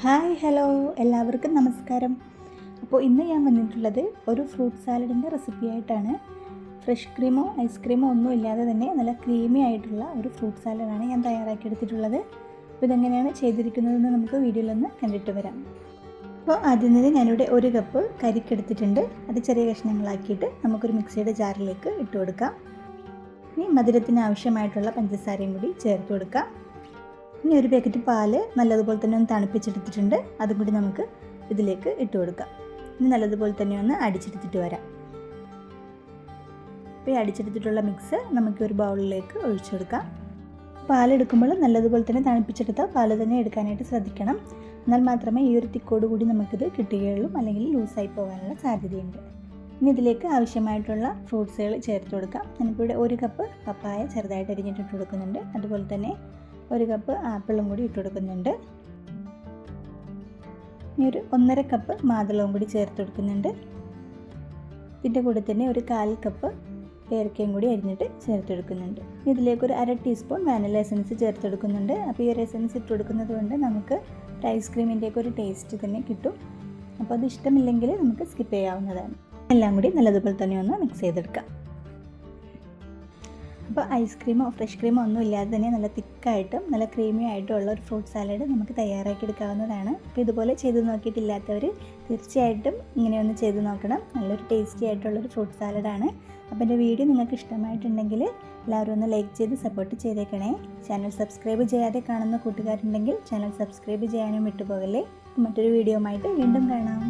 Hi hello. എല്ലാവർക്കും നമസ്കാരം. അപ്പോൾ ഇന്ന് ഞാൻ വന്നിട്ടുള്ളത് ഒരു ഫ്രൂട്ട് സാലഡിന്റെ റെസിപ്പി ആയിട്ടാണ് ഫ്രഷ് ക്രീമോ ഐസ്ക്രീമോ ഒന്നും ഇല്ലാതെ തന്നെ നല്ല ക്രീമി ആയിട്ടുള്ള ഒരു ഫ്രൂട്ട് സാലഡാണ് ഞാൻ തയ്യാറാക്കിയെടുത്തിട്ടുള്ളത്. അപ്പോൾ ഇതെങ്ങനെയാണ് ചെയ്തിരിക്കുന്നതെന്ന് നമുക്ക് വീഡിയോയിലൊന്ന് കണ്ടിട്ട് വരാം. അപ്പോൾ ആദ്യം തന്നെ ഞാനിവിടെ ഒരു കപ്പ് കരിക്കെടുത്തിട്ടുണ്ട്. അത് ചെറിയ കഷ്ണങ്ങളാക്കിയിട്ട് നമുക്കൊരു മിക്സിയുടെ ജാറിലേക്ക് ഇട്ട് കൊടുക്കാം. ഇനി മധുരത്തിന് ആവശ്യമായിട്ടുള്ള പഞ്ചസാരയും കൂടി ചേർത്ത് കൊടുക്കാം. ഇനി ഒരു പാക്കറ്റ് പാൽ നല്ലതുപോലെ തന്നെ ഒന്ന് തണുപ്പിച്ചെടുത്തിട്ടുണ്ട്. അതും കൂടി നമുക്ക് ഇതിലേക്ക് ഇട്ട് കൊടുക്കാം. ഇനി നല്ലതുപോലെ തന്നെ ഒന്ന് അടിച്ചെടുത്തിട്ട് വരാം. അപ്പോൾ ഈ അടിച്ചെടുത്തിട്ടുള്ള മിക്സ് നമുക്ക് ഒരു ബൗളിലേക്ക് ഒഴിച്ചു കൊടുക്കാം. പാലെടുക്കുമ്പോൾ നല്ലതുപോലെ തന്നെ തണുപ്പിച്ചെടുത്ത പാൽ തന്നെ എടുക്കാനായിട്ട് ശ്രദ്ധിക്കണം. എന്നാൽ മാത്രമേ ഈ ഒരു തിക്കോട് കൂടി നമുക്കിത് കിട്ടുകയുള്ളൂ അല്ലെങ്കിൽ ലൂസായി പോകാനുള്ള സാധ്യതയുണ്ട്. ഇനി ഇതിലേക്ക് ആവശ്യമായിട്ടുള്ള ഫ്രൂട്ട്സുകൾ ചേർത്ത് കൊടുക്കാം. ഞാനിപ്പോൾ ഇവിടെ ഒരു കപ്പ് പപ്പായ ചെറുതായിട്ട് അരിഞ്ഞിട്ടിട്ട് കൊടുക്കുന്നുണ്ട്. അതുപോലെ തന്നെ ഒരു കപ്പ് ആപ്പിളും കൂടി ഇട്ട് കൊടുക്കുന്നുണ്ട്. ഇനി ഒരു ഒന്നര കപ്പ് മാതളവും കൂടി ചേർത്ത് കൊടുക്കുന്നുണ്ട്. ഇതിന്റെ കൂടെ തന്നെ ഒരു കാൽ കപ്പ് പേരക്കയും കൂടി അരിഞ്ഞിട്ട് ചേർത്ത് കൊടുക്കുന്നുണ്ട്. ഇതിലേക്ക് ഒരു അര ടീസ്പൂൺ വാനില എസൻസ് ചേർത്ത് കൊടുക്കുന്നുണ്ട്. അപ്പോൾ ഈ ഒരു എസൻസ് ഇട്ട് കൊടുക്കുന്നത് കൊണ്ട് നമുക്ക് ഒരു ഐസ്ക്രീമിന്റെയൊക്കെ ഒരു ടേസ്റ്റ് തന്നെ കിട്ടും. അപ്പോൾ അത് ഇഷ്ടമില്ലെങ്കിൽ നമുക്ക് സ്കിപ്പ് ചെയ്യാവുന്നതാണ്. എല്ലാം കൂടി നല്ലതുപോലെ തന്നെ ഒന്ന് മിക്സ് ചെയ്തെടുക്കാം. അപ്പോൾ ഐസ്ക്രീമോ ഫ്രഷ് ക്രീമോ ഒന്നും ഇല്ലാതെ തന്നെ നല്ല തിക്കായിട്ടും നല്ല ക്രീമി ആയിട്ടും ഉള്ള ഒരു ഫ്രൂട്ട് സാലഡ് നമുക്ക് തയ്യാറാക്കി എടുക്കാവുന്നതാണ്. അപ്പോൾ ഇതുപോലെ ചെയ്ത് നോക്കിയിട്ടില്ലാത്തവർ തീർച്ചയായിട്ടും ഇങ്ങനെ ഒന്ന് ചെയ്ത് നോക്കണം. നല്ലൊരു ടേസ്റ്റി ആയിട്ടുള്ളൊരു ഫ്രൂട്ട് സാലഡാണ്. അപ്പോൾ എന്റെ വീഡിയോ നിങ്ങൾക്ക് ഇഷ്ടമായിട്ടുണ്ടെങ്കിൽ എല്ലാവരും ഒന്ന് ലൈക്ക് ചെയ്ത് സപ്പോർട്ട് ചെയ്തേക്കണേ. ചാനൽ സബ്സ്ക്രൈബ് ചെയ്യാതെ കാണുന്ന കൂട്ടുകാരുണ്ടെങ്കിൽ ചാനൽ സബ്സ്ക്രൈബ് ചെയ്യാനും വിട്ടുപോകല്ലേ. മറ്റൊരു വീഡിയോ വീണ്ടും കാണാം.